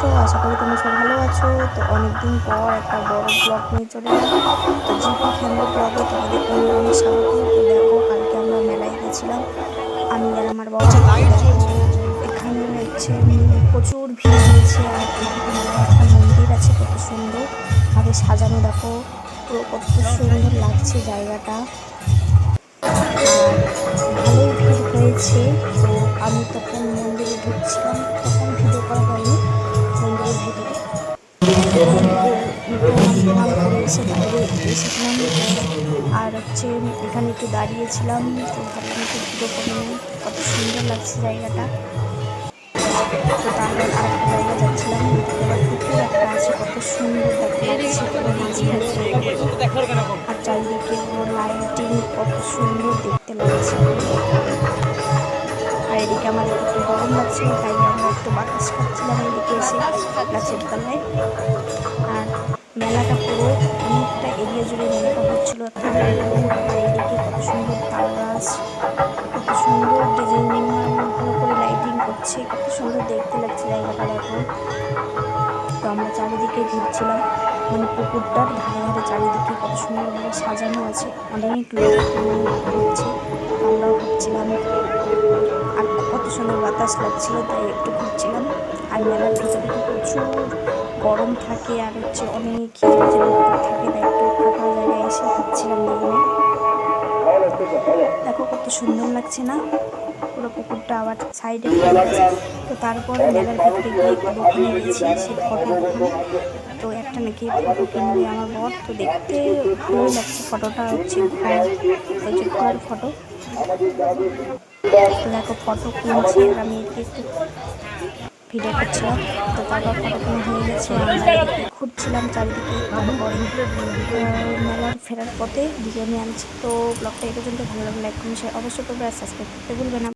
আছো? আশা করি তোমরা সব ভালো আছো। তো অনেকদিন পর একটা বড় ব্লগ নিয়ে চলে এলাম। তো জিপি ফ্যামিলি ব্লগে তোমাদের অনেক অনেক স্বাগত। তো দেখো কালকে আমরা মেলায় গেছিলাম। আমি আর আমার বাবা এখানে হচ্ছে প্রচুর ভিড় হয়েছে আর একটা মন্দির আছে কত সুন্দর। ভাবে সাজানো দেখো। পুরো কত সুন্দর লাগছে জায়গাটা। আর ভালোই ভিড় হয়েছে। তো আমি তখন মন্দিরে ঢুকছিলাম। বাইরে এসেছিলাম আর হচ্ছে এখানে একটু দাঁড়িয়েছিলাম, তো ভাবলাম একটু ভিডিও করে কত সুন্দর লাগছে জায়গাটা। তো তারপর আরেকটা জায়গায় যাচ্ছিলাম। পুকুর একটা আছে, কত সুন্দর দেখতে লাগছে। আর চারিদিকে লাইটিং কত সুন্দর দেখতে লাগছে। আর এদিকে আমাদের একটু গরম লাগছিল তাই আমরা একটু বাতাস খাচ্ছিলাম এদিকে এসে গাছের তলায়। আর মেলাটা পুরো অনেকটা এরিয়া জুড়ে মেলাটা হচ্ছিল। এখন এদিকে কত সুন্দর তাল গাছ কত সুন্দর ডিজাইনিং ভালো করে লাইটিং করছে, কত সুন্দর দেখতে লাগছে জায়গাটা দেখো। তো আমরা চারিদিকে ঘুরছিলাম মানে পুকুরটার ধারে ধারে চারিদিকে কত সুন্দরভাবে সাজানো আছে, অনেক লোক ঘুরছে, আমরাও ঘুরছিলাম। আর কত সুন্দর বাতাস লাগছিল, তাই একটু ঘুরছিলাম। আর মেলার ভিতরে প্রচুর গরম থাকে আর হচ্ছে অনেক থাকে, তাই একটু ফাঁকা জায়গায় এসে ঘুরছিলাম দুজনে দেখো কত সুন্দর লাগছে না? পুরো পুকুরটা আবার সাইডে তো তারপরে মেলার ভিতরে গিয়ে দোকানে গেছি সেই ফটো তো একটা নাকি ফটো কিনবে আমার বর, তো দেখতে ভালোই লাগছে ফটোটা হচ্ছে ওই ঘোড়ার ফটো দেখো ফটো কিনছি আমি একটু ভিডিও করছিলাম তো তারপর ফটো কিনে হয়ে গেছে। ঘুরছিলাম চারিদিকে তারপর মেলার ফেরার পথে বিরিয়ানি আনছি। তো ব্লগটা এই পর্যন্ত। ভালো লাগলে লাইক কমেন্ট শেয়ার অবশ্যই আর সাবস্ক্রাইব করতে ভুলবে না।